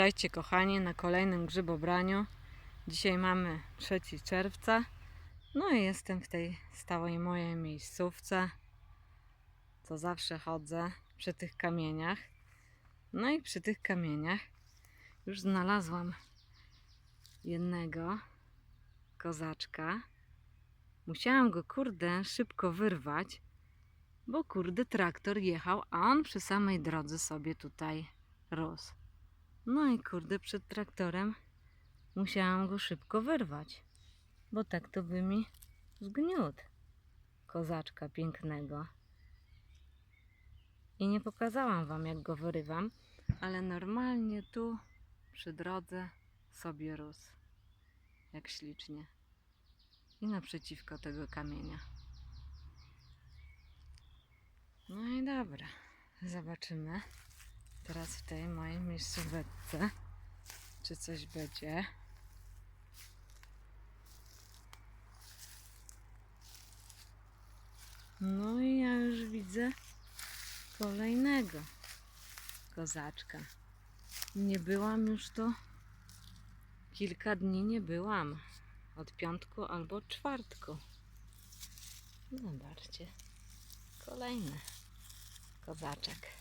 Witajcie kochani na kolejnym grzybobraniu. Dzisiaj mamy 3 czerwca. No i jestem w tej stałej mojej miejscówce, co zawsze chodzę przy tych kamieniach. No i przy tych kamieniach już znalazłam jednego kozaczka. Musiałam go kurde szybko wyrwać, bo kurde traktor jechał, a on przy samej drodze sobie tutaj rósł. No i kurde, przed traktorem musiałam go szybko wyrwać, bo tak to by mi zgniótł kozaczka pięknego. I nie pokazałam wam, jak go wyrywam, ale normalnie tu przy drodze sobie rósł. Jak ślicznie. I naprzeciwko tego kamienia. No i dobra, zobaczymy teraz w tej mojej miejscówce, czy coś będzie. No i ja już widzę kolejnego kozaczka. Nie byłam już tu kilka dni nie byłam. Od piątku albo czwartku. Zobaczcie. Kolejny kozaczek.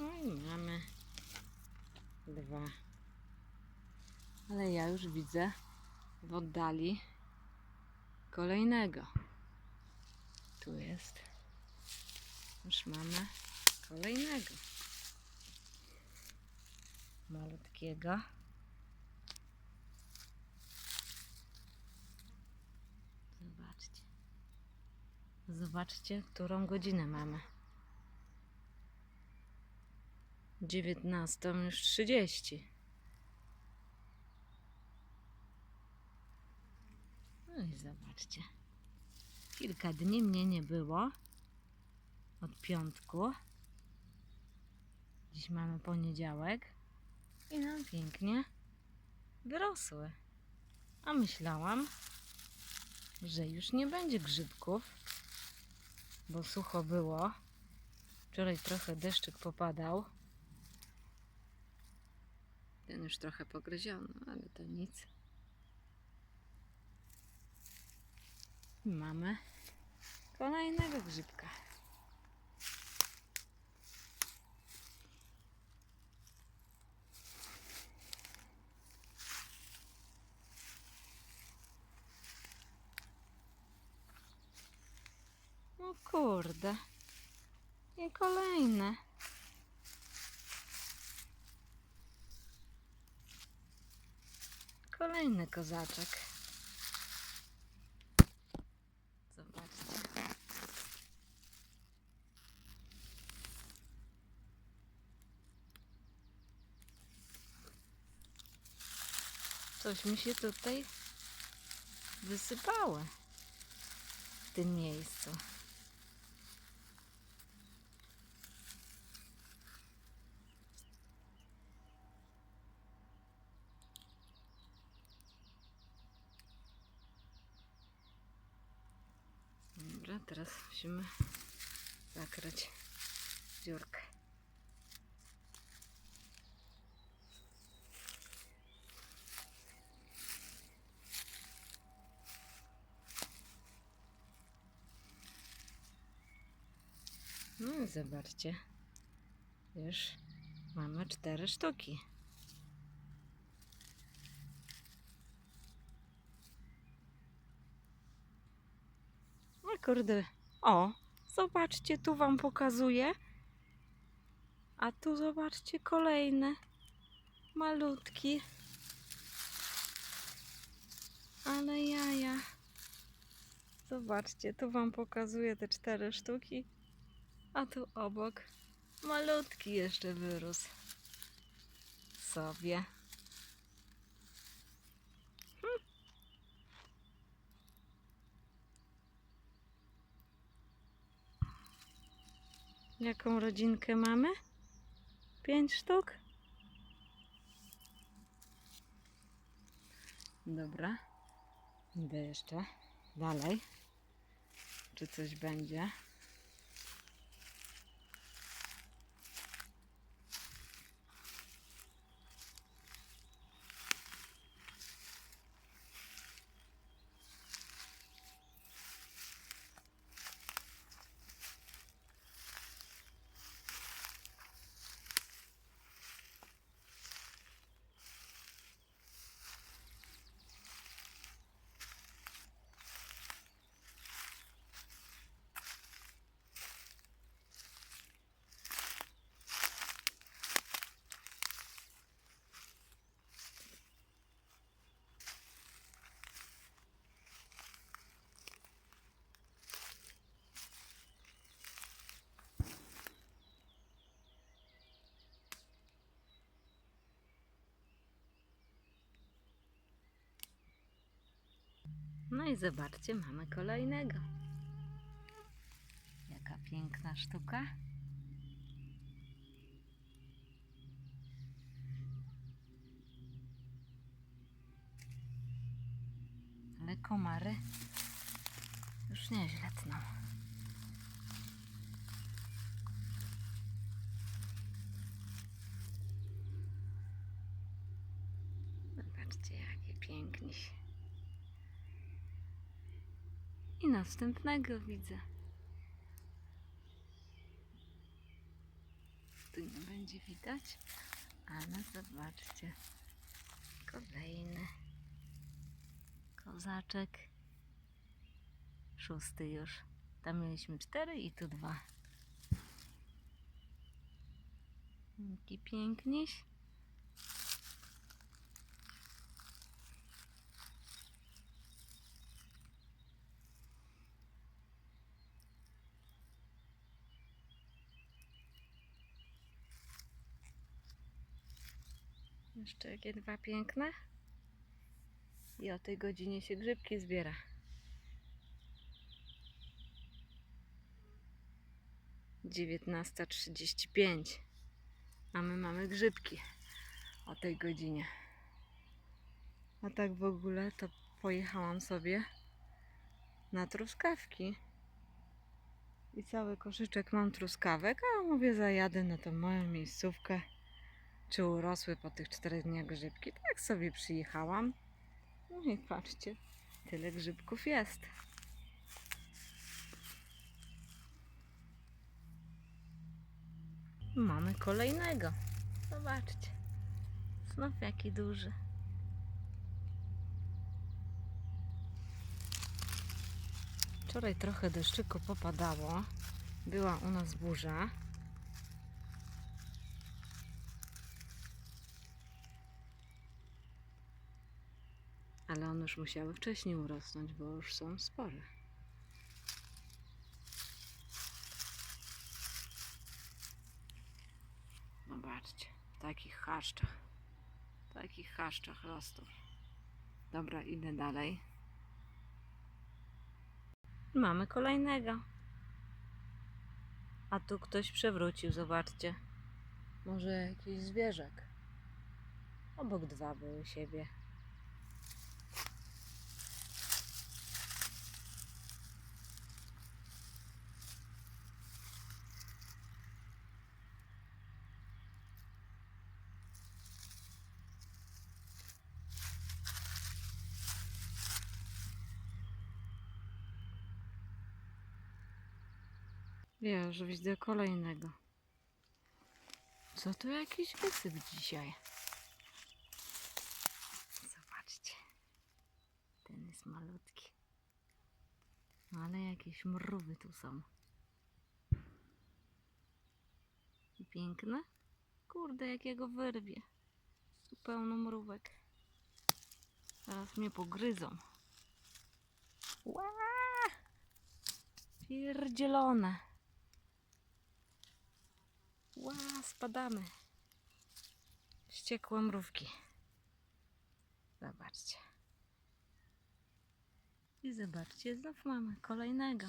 No mamy dwa. Ale ja już widzę w oddali kolejnego. Tu jest. Już mamy kolejnego. Malutkiego. Zobaczcie. Zobaczcie, którą godzinę mamy. 19 już 30. No i zobaczcie. Kilka dni mnie nie było. Od piątku. Dziś mamy poniedziałek. I nam pięknie wyrosły. A myślałam, że już nie będzie grzybków, bo sucho było. Wczoraj trochę deszczyk popadał. Ten już trochę pogryziono, ale to nic. Mamy kolejnego grzybka. No kurde. I kolejne. Kolejny kozaczek. Zobaczcie. Coś mi się tutaj wysypało w tym miejscu. Dobra, teraz musimy zakryć dziurkę. No i zobaczcie, już mamy cztery sztuki. Kurde. O, zobaczcie, tu wam pokazuję. A tu zobaczcie kolejne. Malutki. Ale jaja. Zobaczcie, tu wam pokazuję te cztery sztuki. A tu obok malutki jeszcze wyrósł. Sobie. Jaką rodzinkę mamy? Pięć sztuk? Dobra. Idę jeszcze dalej, czy coś będzie. I zobaczcie, mamy kolejnego. Jaka piękna sztuka. Ale komary już nieźle tną. Zobaczcie, jakie piękniś. I następnego widzę. Tu nie będzie widać, ale zobaczcie. Kolejny kozaczek. Szósty już. Tam mieliśmy cztery i tu dwa. Jaki piękniś. Jeszcze jakie dwa piękne. I o tej godzinie się grzybki zbiera. Dziewiętnasta trzydzieści pięć. A my mamy grzybki o tej godzinie. A tak w ogóle to pojechałam sobie na truskawki. I cały koszyczek mam truskawek, a mówię zajadę na tą moją miejscówkę czy urosły po tych czterech dniach grzybki. Tak sobie przyjechałam. No i patrzcie, tyle grzybków jest. Mamy kolejnego. Zobaczcie. Znów jaki duży. Wczoraj trochę deszczyku popadało. Była u nas burza. Ale one już musiały wcześniej urosnąć, bo już są spore. Zobaczcie, w takich chaszczach. W takich chaszczach rosną. Dobra, idę dalej. Mamy kolejnego. A tu ktoś przewrócił, zobaczcie. Może jakiś zwierzak. Obok dwa były siebie. Ja już widzę kolejnego. Co to jakiś wysyp dzisiaj? Zobaczcie. Ten jest malutki. No ale jakieś mrówy tu są. Piękne. Kurde, jakiego wyrwie. Tu pełno mrówek. Zaraz mnie pogryzą. Ła! Pierdzielone. Ła, spadamy. Wściekłe mrówki. Zobaczcie. I zobaczcie, znów mamy kolejnego.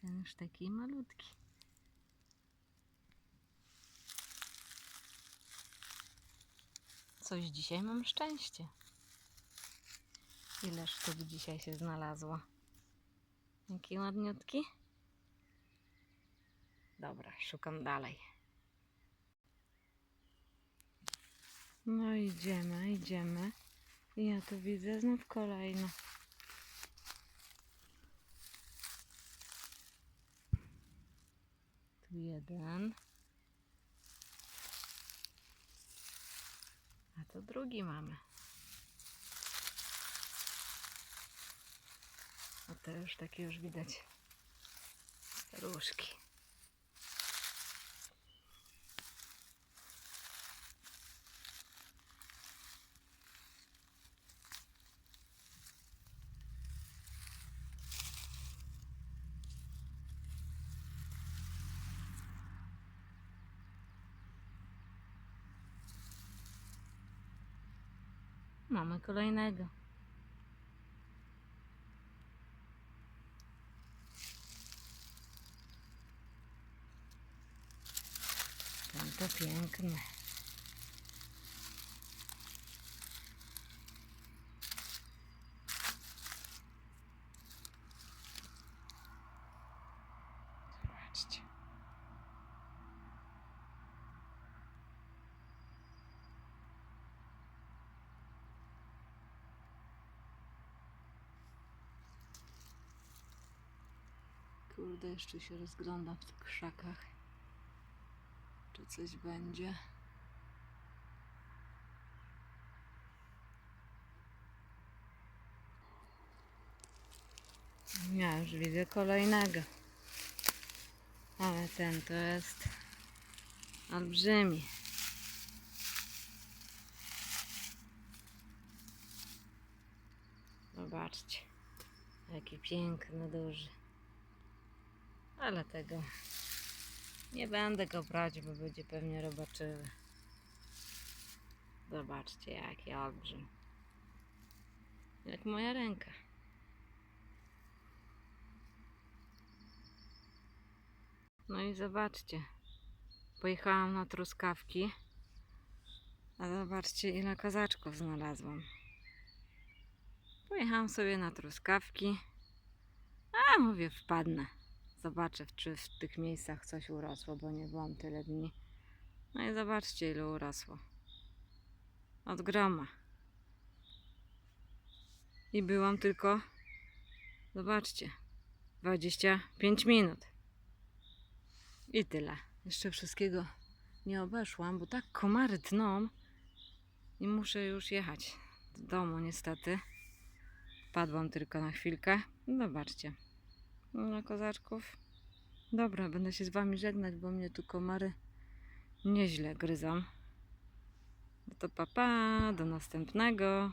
Ten już taki malutki. Coś dzisiaj mam szczęście. Ile sztuk dzisiaj się znalazło? Jaki ładniutki? Dobra, szukam dalej. No idziemy, idziemy. Ja tu widzę znów kolejno. Tu jeden. A tu drugi mamy. A to już takie już widać staruszki. Mamy kolejnego. Ten to piękny. Kurde, jeszcze się rozglądam w tych krzakach. Czy coś będzie? Ja już widzę kolejnego. Ale ten to jest olbrzymi. Zobaczcie, jaki piękny, duży. Ale tego nie będę go brać, bo będzie pewnie robaczywy. Zobaczcie, jaki olbrzym. Jak moja ręka. No i zobaczcie. Pojechałam na truskawki. A zobaczcie, ile kozaczków znalazłam. Pojechałam sobie na truskawki. A mówię, wpadnę. Zobaczę, czy w tych miejscach coś urosło, bo nie byłam tyle dni. No i zobaczcie, ile urosło. Od groma. I byłam tylko, zobaczcie, 25 minut. I tyle. Jeszcze wszystkiego nie obeszłam, bo tak komary tną i muszę już jechać do domu niestety. Padłam tylko na chwilkę. Zobaczcie. No kozaczków. Dobra, będę się z wami żegnać, bo mnie tu komary nieźle gryzą. No to papa, do następnego.